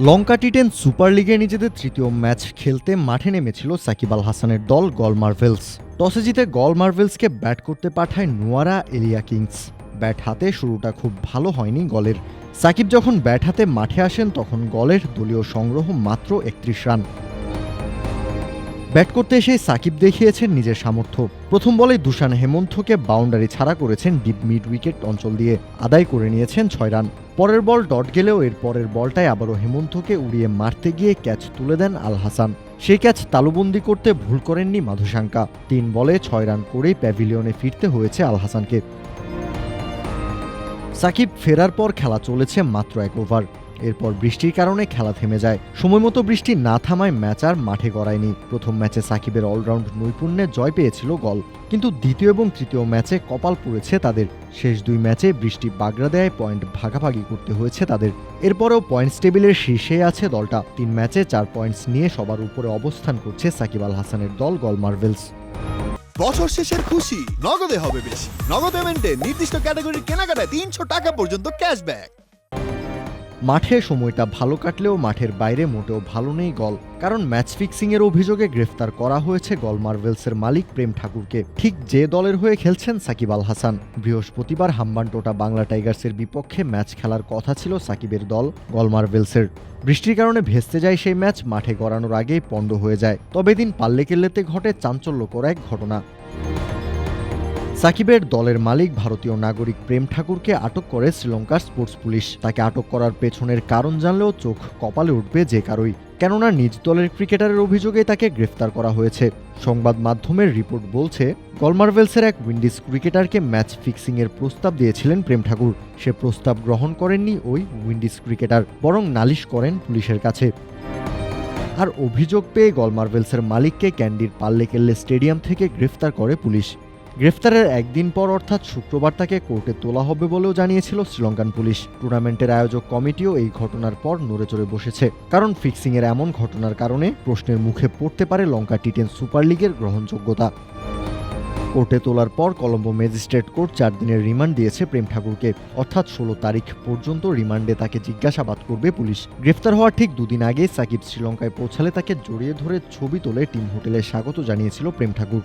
লঙ্কা T ten super লিগে নিজেদের তৃতীয় ম্যাচ খেলতে মাঠে নেমেছিল সাকিব আল হাসানের দল গল মার্ভেলস। টসে জিতে গল মার্ভেলসকে ব্যাট করতে পাঠায় নোয়ারা এলিয়া কিংস। ব্যাট হাতে শুরুটা খুব ভালো হয়নি গলের। সাকিব যখন ব্যাট হাতে মাঠে আসেন, তখন গলের দলীয় সংগ্রহ মাত্র একত্রিশ রান। ব্যাট করতে এসে সাকিব দেখিয়েছেন নিজের সামর্থ্য। প্রথম বলে দুশান হেমন্তকে বাউন্ডারি ছাড়া করেছেন ডিপ মিড উইকেট অঞ্চল দিয়ে আদায় করে নিয়েছেন ছয় রান। পরের বল ডট গেলেও এর পরের বলটায় আবারও হেমন্তকে উড়িয়ে মারতে গিয়ে ক্যাচ তুলে দেন আল হাসান। সেই ক্যাচ তালুবন্দি করতে ভুল করেননি মাধুশাঙ্কা। তিন বলে ছয় রান করেই প্যাভিলিয়নে ফিরতে হয়েছে আল হাসানকে। সাকিব ফেরার পর খেলা চলেছে মাত্র এক ওভার। এরপর বৃষ্টির কারণে খেলা থেমে যায়। সময়মতো বৃষ্টি না থামায় ম্যাচ আর মাঠে গড়ায়নি। প্রথম ম্যাচে সাকিবের অলরাউন্ড নৈপুণ্যে জয় পেয়েছিল গল। কিন্তু দ্বিতীয় এবং তৃতীয় ম্যাচে কপাল পড়েছে তাদের। শেষ দুই ম্যাচে বৃষ্টি বাগড়া দেয়, পয়েন্ট ভাগাভাগি করতে হয়েছে তাদের। এরপরেও পয়েন্টস টেবিলের শীর্ষে আছে দলটা। তিন ম্যাচে চার পয়েন্টস নিয়ে সবার উপরে অবস্থান করছে সাকিব আল হাসানের দল গল মার্ভেলস। বছর শেষের খুশি, নগদে হবে বেশি। নগদ পেমেন্টে নির্দিষ্ট ক্যাটাগরির কেনাকাটায় তিনশো টাকা পর্যন্ত ক্যাশব্যাক। মাঠে সময়টা ভালো কাটলেও মাঠের বাইরে মোটেও ভালো নেই গল। কারণ ম্যাচ ফিক্সিংয়ের অভিযোগে গ্রেফতার করা হয়েছে গল মার্ভেলসের মালিক প্রেম ঠাকুরকে। ঠিক যে দলের হয়ে খেলছেন সাকিব আল হাসান। বৃহস্পতিবার হাম্বানটোটা বাংলা টাইগার্সের বিপক্ষে ম্যাচ খেলার কথা ছিল সাকিবের দল গল মার্ভেলসের। বৃষ্টির কারণে ভেস্তে যায় সেই ম্যাচ, মাঠে গড়ানোর আগেই পণ্ড হয়ে যায়। তবে দিন পাল্লে কেল্লেতে ঘটে চাঞ্চল্যকর এক ঘটনা। সাকিবের দলের মালিক ভারতীয় নাগরিক প্রেম ঠাকুরকে আটক করে শ্রীলঙ্কার স্পোর্টস পুলিশ। তাকে আটক করার পেছনের কারণ জানলেও চোখ কপালে উঠবে যে কারোই। কেননা নিজ দলের ক্রিকেটারের অভিযোগে তাকে গ্রেফতার করা হয়েছে। সংবাদ মাধ্যমের রিপোর্ট বলছে গলমার্ভেলসের এক উইন্ডিজ ক্রিকেটারকে ম্যাচ ফিক্সিংয়ের প্রস্তাব দিয়েছিলেন প্রেম ঠাকুর। সে প্রস্তাব গ্রহণ করেননি ওই উইন্ডিজ ক্রিকেটার, বরং নালিশ করেন পুলিশের কাছে। আর অভিযোগ পেয়ে গলমার্ভেলসের মালিককে ক্যান্ডির পাল্লেকেল্লে স্টেডিয়াম থেকে গ্রেফতার করে পুলিশ। গ্রেফতারের একদিন পর অর্থাৎ শুক্রবার তাকে কোর্টে তোলা হবে বলেও জানিয়েছিল শ্রীলঙ্কান পুলিশ। টুর্নামেন্টের আয়োজক কমিটিও এই ঘটনার পর নড়ে চড়ে বসেছে। কারণ ফিক্সিংয়ের এমন ঘটনার কারণে প্রশ্নের মুখে পড়তে পারে লঙ্কা টি টেন সুপার লিগের গ্রহণযোগ্যতা। কোর্টে তোলার পর কলম্বো ম্যাজিস্ট্রেট কোর্ট চার দিনের রিমান্ড দিয়েছে প্রেম ঠাকুরকে। অর্থাৎ ষোলো তারিখ পর্যন্ত রিমান্ডে তাকে জিজ্ঞাসাবাদ করবে পুলিশ। গ্রেফতার হওয়ার ঠিক দুদিন আগে সাকিব শ্রীলঙ্কায় পৌঁছালে তাকে জড়িয়ে ধরে ছবি তোলে টিম হোটেলে স্বাগত জানিয়েছিল প্রেম ঠাকুর।